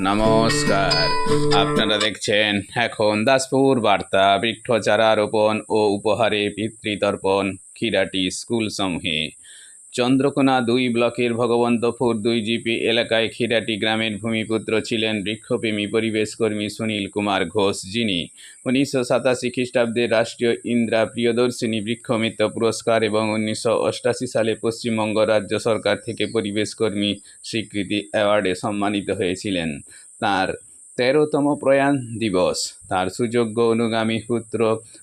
নমস্কার। আপনারা দেখছেন এখন দাসপুর বার্তা বৃক্ষ চারা রোপণ ও উপহারে পিতৃতর্পণ খিরাটি স্কুল সমূহে। চন্দ্রকোনা দুই ব্লকের ভগবন্তপুর দুই জিপি এলাকায় খিরাটি গ্রামের ভূমিপুত্র ছিলেন বৃক্ষপ্রেমী পরিবেশকর্মী সুনীল কুমার ঘোষ যিনি উনিশশো সাতাশি খ্রিস্টাব্দে রাষ্ট্রীয় ইন্দ্রা প্রিয়দর্শিনী বৃক্ষমিত্র পুরস্কার এবং উনিশশো অষ্টাশি সালে পশ্চিমবঙ্গ রাজ্য সরকার থেকে পরিবেশকর্মী স্বীকৃতি অ্যাওয়ার্ডে সম্মানিত হয়েছিলেন। তার তেরোতম প্রয়াণ দিবস। তার সুযোগ্য অনুগামী পুত্র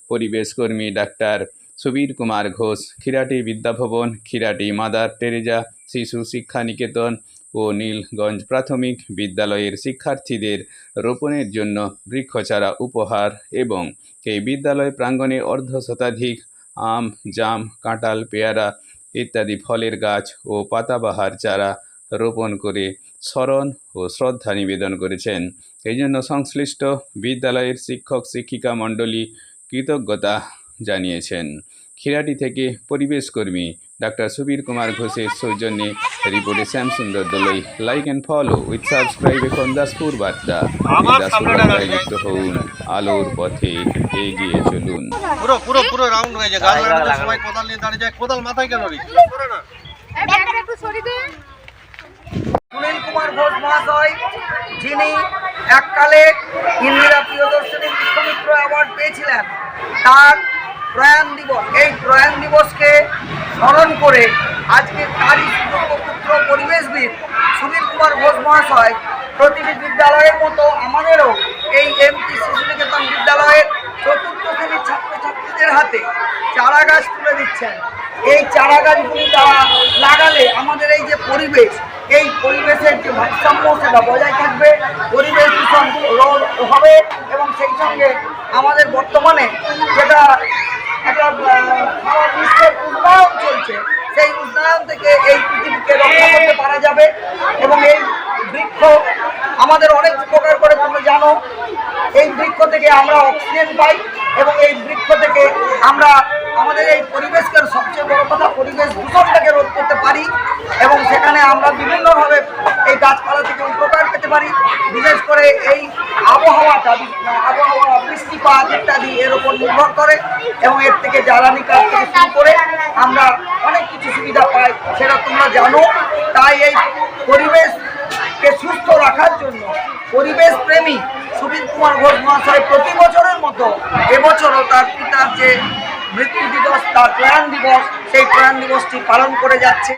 পরিবেশকর্মী doctor Subir Kumar Ghosh Khirati Vidyabhavan Khirati Mother Teresa, Shishu Shiksha Niketan ও নীলগঞ্জ প্রাথমিক বিদ্যালয়ের শিক্ষার্থীদের রোপণের জন্য বৃক্ষচারা উপহার এবং এই বিদ্যালয় প্রাঙ্গণে অর্ধ শতাধিক আম, জাম, কাঁঠাল, পেয়ারা ইত্যাদি ফলের গাছ ও পাতাবাহার চারা রোপণ করে স্মরণ ও শ্রদ্ধা নিবেদন করেছেন। এই জন্য সংশ্লিষ্ট বিদ্যালয়ের শিক্ষক, শিক্ষিকা মণ্ডলী কৃতজ্ঞতা জানিয়েছেন। খিরাটি থেকে পরিবেশকর্মী ডাক্তার সুবীর কুমার ঘোষের সৌজন্যে রিপোর্টে Shyamsundar Doloi. Like and follow with subscribe এখন দাসপুর বার্তা। দাসপুর বার্তায় যুক্ত হন আলোর পথে এগিয়ে চলুন। পুরো পুরো পুরো রাউন্ড হয়ে যায়। সময় কোদাল নিয়ে দাঁড়িয়ে যায়। কোদাল মাথায় কেন রে? সুনীল কুমার ঘোষ মহাশয় যিনি এককালে ইন্দিরা প্রিয়দর্শনী বিশ্বমিত্র অ্যাওয়ার্ড পেয়েছিলেন তার প্রয়াণ দিবস। এই প্রয়াণ দিবসকে স্মরণ করে আজকে তারই পুত্র পরিবেশবিদ সুনীল কুমার ঘোষ মহাশয় প্রতিটি বিদ্যালয়ের মতো আমাদেরও এই এমপি শিশু নিকেতন বিদ্যালয়ের চতুর্থ শ্রেণির ছাত্রছাত্রীদের হাতে চারা গাছ তুলে দিচ্ছেন। এই চারা গাছগুলি তারা লাগালে আমাদের এই যে পরিবেশ, এই পরিবেশের যে ভারসাম্য সেটা বজায় থাকবে, পরিবেশ দূষণ হবে এবং সেই সঙ্গে আমাদের বর্তমানে যেটা যাবে এবং এই বৃক্ষ আমাদের অনেক উপকার করে তোমরা জানো। এই বৃক্ষ থেকে আমরা অক্সিজেন পাই এবং এই বৃক্ষ থেকে আমরা আমাদের এই পরিবেশকে সবচেয়ে বড় কথা, পরিবেশ দূষণটাকে রোধ করতে পারি এবং সেখানে আমরা বিভিন্নভাবে এই গাছপালা থেকে উপকার পেতে পারি। বিশেষ করে এই আবহাওয়াটা আবহাওয়া, বৃষ্টিপাত ইত্যাদি এর উপর নির্ভর করে এবং এর থেকে জ্বালানি থেকে শুরু করে আমরা অনেক কিছু সুবিধা পায়, সেটা তোমরা জানো। তাই এই পরিবেশকে সুস্থ রাখার জন্য পরিবেশ প্রেমী সুবীর কুমার ঘোষ মহাশয় প্রতি বছরের মতো এবছরও তার পিতার যে মৃত্যু দিবস, তার প্রয়াণ দিবস, সেই প্রয়াণ দিবসটি পালন করে যাচ্ছে।